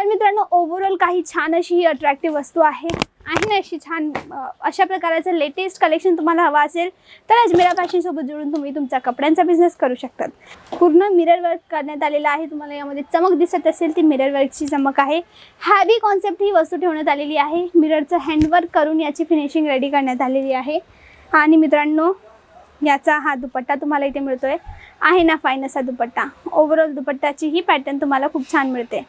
तर मित्रांनो ओव्हरऑल काही छान अशी ही अट्रॅक्टिव्ह वस्तू आहे. आहे ना अशी छान अशा प्रकारचं लेटेस्ट कलेक्शन तुम्हाला हवा असेल तर अजमेरा फॅशनसोबत जोडून तुम्ही तुमचा कपड्यांचा बिझनेस करू शकतात. पूर्ण मिरर वर्क करण्यात आलेलं आहे. तुम्हाला यामध्ये चमक दिसत असेल ती मिरर वर्कची चमक आहे. हॅवी कॉन्सेप्ट ही वस्तू ठेवण्यात आलेली आहे. मिररचं हँडवर्क करून याची फिनिशिंग रेडी करण्यात आलेली आहे. आणि मित्रांनो याचा हा दुपट्टा तुम्हाला इथे मिळतोय. आहे ना फाईन असा दुपट्टा. ओव्हरऑल दुपट्ट्याची ही पॅटर्न तुम्हाला खूप छान मिळते.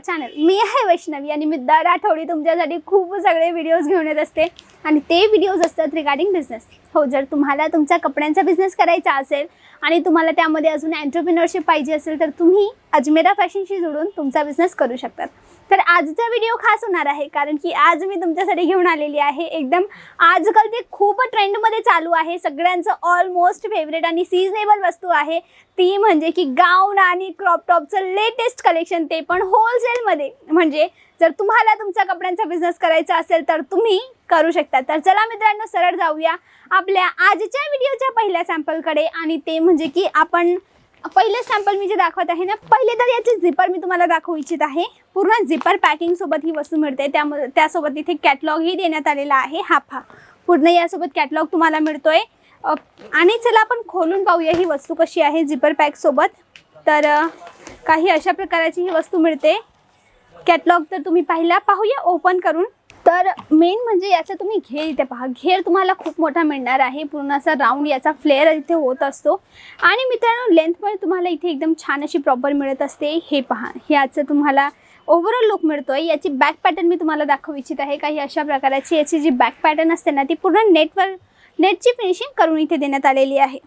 चॅनल मी आहे वैष्णवी आणि मी दर आठवडी तुमच्यासाठी खूप सगळे व्हिडिओज घेऊन येत असते. आणि ते व्हिडिओज असतात रिगार्डिंग बिझनेस हो जर तुम्हाला तुमचा कपड्यांचा बिझनेस करायचा असेल आणि तुम्हाला त्यामध्ये अजून एंटरप्रिनरशिप पाहिजे असेल तर तुम्ही अजमेरा फॅशनशी जोडून तुमचा बिझनेस करू शकतात. तर आजचा व्हिडिओ खास होणार आहे कारण की आज मी तुमच्यासाठी घेऊन आलेली आहे. एकदम आजकाल ते खूप ट्रेंडमध्ये चालू आहे. सगळ्यांचं ऑलमोस्ट फेवरेट आणि सिजनेबल वस्तू आहे. ती म्हणजे की गाऊन आणि क्रॉप टॉपचं लेटेस्ट कलेक्शन ते पण होलसेलमध्ये म्हणजे जर तुम्हाला तुमचा कपड्यांचा बिझनेस करायचा असेल तर तुम्ही करू शकता. तर चला मित्रांनो सरळ जाऊया आपल्या आजच्या व्हिडिओच्या पहिल्या सॅम्पलकडे आणि ते म्हणजे की आपण पहिलं सॅम्पल मी जे दाखवत आहे ना पहिले तर याची झिपर मी तुम्हाला दाखवू इच्छित आहे. पूर्ण झिपर पॅकिंग सोबत ही वस्तू मिळते. त्यामध्ये त्यासोबत इथे कॅटलॉगही देण्यात आलेला आहे. हा पूर्ण यासोबत कॅटलॉग तुम्हाला मिळतोय. आहे आणि चला आपण खोलून पाहूया ही वस्तू कशी आहे झिपर पॅक सोबत. तर काही अशा प्रकारची ही वस्तू मिळते. कॅटलॉग तर तुम्ही पाहिला. पाहूया ओपन करून. तर मेन म्हणजे याचा तुम्ही घेर इथे पहा. घेर तुम्हाला खूप मोठा मिळणार आहे. पूर्ण असा राऊंड याचा फ्लेअर इथे होत असतो. आणि मित्रांनो लेंथमध्ये तुम्हाला इथे एकदम छान अशी प्रॉपर मिळत असते. हे पहा. याचं तुम्हाला ओव्हरऑल लुक मिळतो आहे याची बॅक पॅटर्न मी तुम्हाला दाखवू इच्छित आहे काही अशा प्रकाराची याची जी बॅक पॅटर्न असते ना ती पूर्ण नेटवर नेटची फिनिशिंग करून इथे देण्यात आलेली आहे.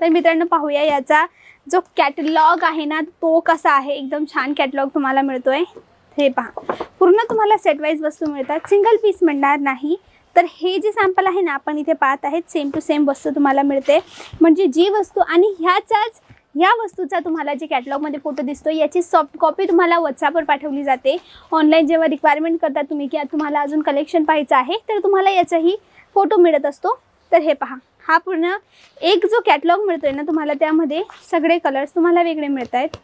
तर मित्रांनो पाहूया याचा जो कॅटलॉग आहे ना तो कसा आहे? एकदम छान कॅटलॉग तुम्हाला मिळतो आहे हे पहा. पूर्ण तुम्हाला सेट वाईज वस्तू मिळतात. सिंगल पीस मिळणार नाही. तर हे जे सॅम्पल आहे ना आपण इथे पाहत आहेत सेम टू सेम वस्तू तुम्हाला मिळते. म्हणजे जी वस्तू आणि ह्याचाच ह्या वस्तूचा तुम्हाला जे कॅटलॉगमध्ये फोटो दिसतो याची सॉफ्ट कॉपी तुम्हाला व्हॉट्सअपवर पाठवली जाते. ऑनलाईन जेव्हा रिक्वायरमेंट करता तुम्ही की तुम्हाला अजून कलेक्शन पाहायचं आहे तर तुम्हाला याचाही फोटो मिळत असतो. तर हे पहा. हा पूर्ण एक जो कॅटलॉग मिळतोय ना तुम्हाला त्यामध्ये सगळे कलर्स तुम्हाला वेगळे मिळत आहेत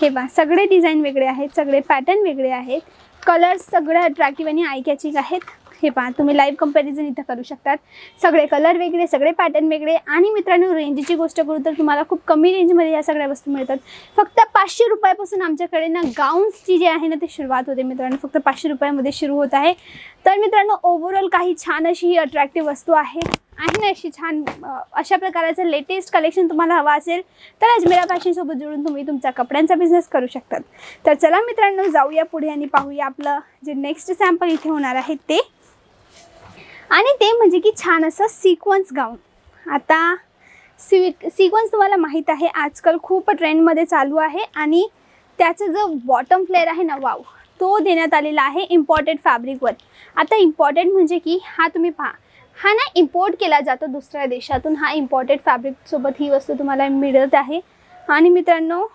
हे पहा. सगळे डिझाईन वेगळे आहेत सगळे पॅटर्न वेगळे आहेत. कलर्स सगळे अट्रॅक्टिव्ह आणि आय कॅचिंग आहेत. हे पहा तुम्ही लाईव्ह कंपॅरिझन इथं करू शकतात. सगळे कलर वेगळे सगळे पॅटर्न वेगळे. आणि मित्रांनो रेंजची गोष्ट करू तर तुम्हाला खूप कमी रेंजमध्ये या सगळ्या वस्तू मिळतात. फक्त पाचशे रुपयापासून आमच्याकडे ना गाऊन्सची जी आहे ना ते सुरुवात होते मित्रांनो. फक्त पाचशे रुपयामध्ये सुरू होत आहे. तर मित्रांनो ओव्हरऑल काही छान अशी ही अट्रॅक्टिव्ह वस्तू आहे. आहे ना अशी छान अशा प्रकारचं लेटेस्ट कलेक्शन तुम्हाला हवा असेल तर अजमेरा फॅशनसोबत जोडून तुम्ही तुमचा कपड्यांचा बिझनेस करू शकतात. तर चला मित्रांनो जाऊया पुढे आणि पाहूया आपलं जे नेक्स्ट सॅम्पल इथे होणार आहे ते. आणि ते म्हणजे की छान असं सिक्वन्स गाऊन आता सि सिक्वन्स तुम्हाला माहीत आहे आजकाल खूप ट्रेंडमध्ये चालू आहे आणि त्याचं जो बॉटम फ्लेअर आहे ना वाव तो देण्यात आलेला आहे इम्पॉर्टेड फॅब्रिकवर आता इम्पॉर्टंट म्हणजे की हा तुम्ही पहा हा ना इम्पोर्ट केला जातो दुसऱ्या देशातून. हा इम्पॉर्टेड फॅब्रिकसोबत ही वस्तू तुम्हाला मिळत आहे. आणि मित्रांनो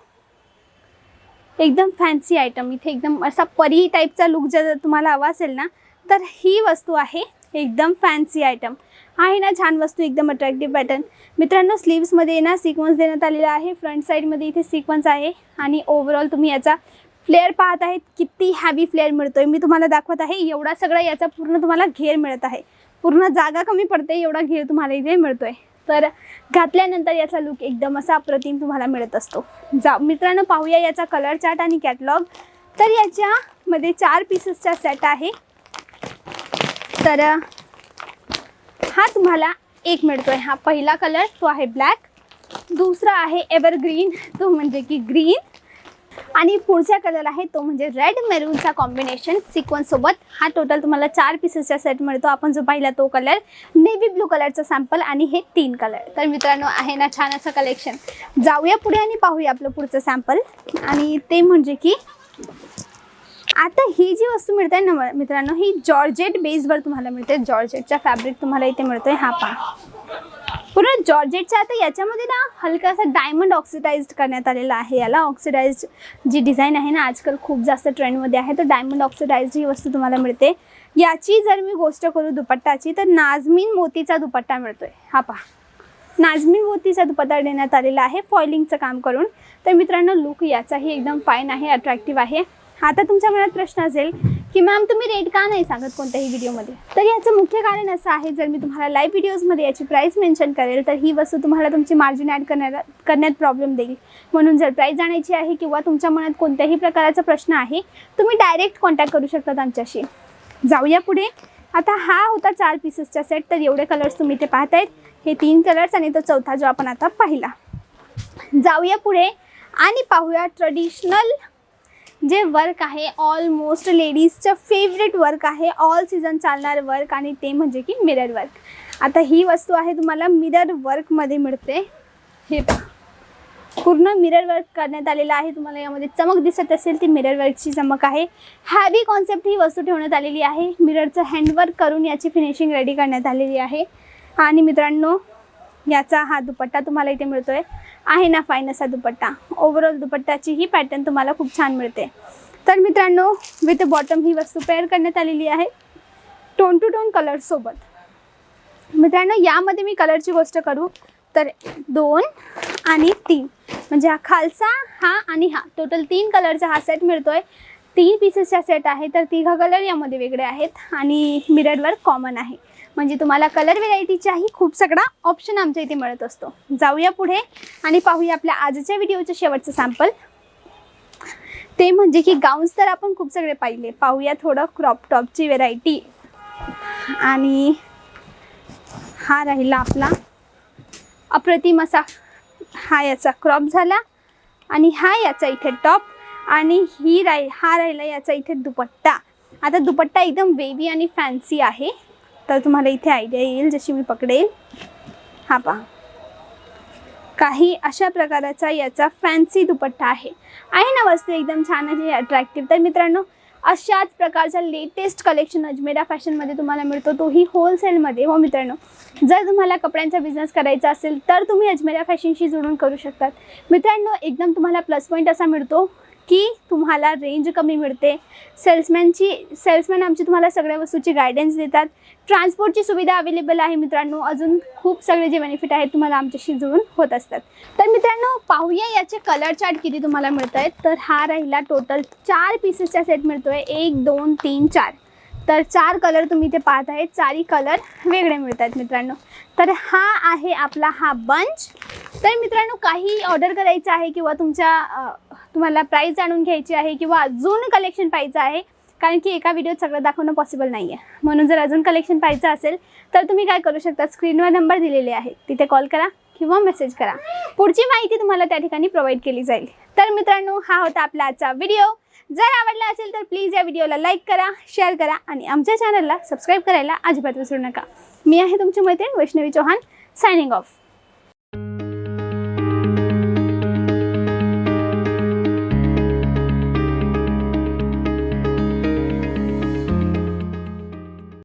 एकदम फॅन्सी आयटम इथे एकदम असा परी टाईपचा लुक जर तुम्हाला हवा असेल ना तर ही वस्तू आहे. एकदम फॅन्सी आयटम आहे ना छान वस्तू एकदम अट्रॅक्टिव्ह पॅटर्न मित्रांनो स्लीव्समध्ये ना सिक्वन्स देण्यात आलेला आहे. फ्रंट साईडमध्ये इथे सिक्वन्स आहे. आणि ओव्हरऑल तुम्ही याचा फ्लेअर पाहत आहेत. किती हॅवी फ्लेअर मिळतो आहे मी तुम्हाला दाखवत आहे. एवढा सगळा याचा पूर्ण तुम्हाला घेर मिळत आहे. पूर्ण जागा कमी पडते एवढा घेर तुम्हाला इथे मिळतोय. तर घातल्यानंतर याचा लुक एकदम असा अप्रतिम तुम्हाला मिळत असतो. जा मित्रांनो पाहूया याचा कलर चार्ट आणि कॅटलॉग तर याच्यामध्ये चार पीसेसचा सेट आहे. तर हा तुम्हाला एक मिळतोय. हा पहिला कलर तो आहे ब्लॅक दुसरा आहे एव्हरग्रीन तो म्हणजे की ग्रीन आणि पुढचा कलर आहे तो म्हणजे रेड मेरूनचा कॉम्बिनेशन सिक्वन्स सोबत. हा टोटल तुम्हाला चार पीसेसचा सेट मिळतो आपण जो पाहिला तो कलर नेव्ही ब्लू कलरचा सॅम्पल आणि हे तीन कलर तर मित्रांनो आहे ना छान असं कलेक्शन जाऊया पुढे आणि पाहूया आपलं पुढचं सॅम्पल आणि ते म्हणजे की आता ही जी वस्तू मिळते ना मित्रांनो ही जॉर्जेट बेसवर तुम्हाला मिळते. जॉर्जेटचा फॅब्रिक तुम्हाला इथे मिळतोय. हा पहा. पूर्ण जॉर्जेटच्या आता याच्यामध्ये ना हलकासा डायमंड ऑक्सिडाइज करण्यात आलेला आहे. याला ऑक्सिडाइज जी डिझाईन आहे ना आजकाल खूप जास्त ट्रेंडमध्ये आहे. तर डायमंड ऑक्सिडाइज ही वस्तू तुम्हाला मिळते. याची जर मी गोष्ट करू दुपट्टाची तर नाजमीन मोतीचा दुपट्टा मिळतोय. हा पहा. नाजमीन मोतीचा दुपट्टा देण्यात आलेला आहे फॉइलिंगचं काम करून. तर मित्रांनो लुक याचाही एकदम फाईन आहे अट्रॅक्टिव्ह आहे. आता तुमच्या मनात प्रश्न असेल की मॅम तुम्ही रेट का नाही सांगत कोणत्याही व्हिडिओमध्ये तर याचं मुख्य कारण असं आहे जर मी तुम्हाला लाईव्ह व्हिडिओजमध्ये याची प्राईस मेन्शन करेल तर ही वस्तू तुम्हाला तुमची मार्जिन ॲड करण्याला करण्यात प्रॉब्लेम देईल. म्हणून जर प्राईस जाण्याची आहे किंवा तुमच्या मनात कोणत्याही प्रकाराचा प्रश्न आहे तुम्ही डायरेक्ट कॉन्टॅक्ट करू शकतात आमच्याशी. जाऊया पुढे. आता हा होता चार पीसेसचा सेट तर एवढे कलर्स तुम्ही इथे पाहतायत. हे तीन कलर्स आणि तो चौथा जो आपण आता पाहिला. जाऊया पुढे आणि पाहूया ट्रेडिशनल जे वर्क आहे ऑलमोस्ट लेडीजचं फेवरेट वर्क आहे ऑल सीझन चालणारं वर्क आणि ते म्हणजे की मिरर वर्क आता ही वस्तू आहे तुम्हाला मिरर वर्कमध्ये मिळते. हे पूर्ण मिरर वर्क करण्यात आलेलं आहे. तुम्हाला यामध्ये चमक दिसत असेल ती मिरर वर्कची चमक आहे. हॅवी कॉन्सेप्ट ही वस्तू ठेवण्यात आलेली आहे. मिररचं हँडवर्क करून याची फिनिशिंग रेडी करण्यात आलेली आहे. आणि मित्रांनो याचा हा दुपट्टा तुम्हाला इथे मिळतोय. आहे ना फाईन असा दुपट्टा. ओव्हरऑल दुपट्ट्याची ही पॅटर्न तुम्हाला खूप छान मिळते. तर मित्रांनो विथ बॉटम ही वस्तू पेअर करण्यात आलेली आहे. टोन टू टोन कलरसोबत मित्रांनो यामध्ये मी कलरची गोष्ट करू. तर दोन आणि तीन. म्हणजे हा खालचा हा आणि हा. टोटल तीन कलरचा हा सेट मिळतोय. तीन पीसेसचा सेट आहे. तर तिघा कलर यामध्ये वेगळे आहेत. आणि मिररवर कॉमन आहे. म्हणजे तुम्हाला कलर व्हेरायटीचाही खूप सगळा ऑप्शन आमच्या इथे मिळत असतो. जाऊया पुढे आणि पाहूया आपल्या आजच्या व्हिडिओचं शेवटचं सॅम्पल ते म्हणजे की गाऊन्स तर आपण खूप सगळे पाहिले. पाहूया थोडं क्रॉप टॉपची व्हेरायटी आणि हा राहिला आपला अप्रतिम असा. हा याचा क्रॉप झाला आणि हा याचा इथे टॉप आणि ही राही हा राहिला याचा इथे दुपट्टा. आता दुपट्टा एकदम वेवी आणि फॅन्सी आहे. तर तुम्हाला इथे आयडिया येईल जशी मी पकडेल. हा पहा. काही अशा प्रकाराचा याचा फॅन्सी दुपट्टा आहे. आहे ना वस्तू एकदम छान आहे अट्रॅक्टिव्ह तर मित्रांनो अशाच प्रकारचा लेटेस्ट कलेक्शन अजमेरा फॅशनमध्ये तुम्हाला मिळतो. तोही होलसेलमध्ये हो मित्रांनो जर तुम्हाला कपड्यांचा बिझनेस करायचा असेल तर तुम्ही अजमेरा फॅशनशी जोडून करू शकतात. मित्रांनो एकदम तुम्हाला प्लस पॉईंट असा मिळतो. की तुम्हाला रेंज कमी मिळते. सेल्समॅनची सेल्समॅन आमची तुम्हाला सगळ्या वस्तूची गायडन्स देतात. ट्रान्सपोर्टची सुविधा अवेलेबल आहे मित्रांनो. अजून खूप सगळे जे बेनिफिट आहेत तुम्हाला आमच्याशी जुळून होत असतात. तर मित्रांनो पाहूया याचे कलर चार्ट किती तुम्हाला मिळत आहेत तर हा राहिला टोटल चार पीसेसचा सेट मिळतोय. एक दोन तीन चार. तर चार कलर तुम्ही इथे पाहत आहेत चारही कलर वेगळे मिळत आहेत मित्रांनो. तर हा आहे आपला हा बंच तर मित्रांनो काही ऑर्डर करायचं आहे किंवा तुमच्या तुम्हाला प्राईस जाणून घ्यायची आहे किंवा अजून कलेक्शन पाहिजे आहे कारण की एका व्हिडिओत सगळं दाखवणं पॉसिबल नाही आहे म्हणून जर अजून कलेक्शन पाहिजे असेल तर तुम्ही काय करू शकता? स्क्रीनवर नंबर दिलेले आहे तिथे कॉल करा किंवा मेसेज करा. पुढची माहिती तुम्हाला त्या ठिकाणी प्रोव्हाइड केली जाईल. तर मित्रांनो हा होता आपला आजचा व्हिडिओ जर आवडला असेल तर प्लीज या व्हिडिओला लाईक करा शेअर करा आणि आमच्या चॅनलला सबस्क्राईब करायला अजिबात विसरू नका. मी आहे तुमची मैत्रीण वैष्णवी चौहान सायनिंग ऑफ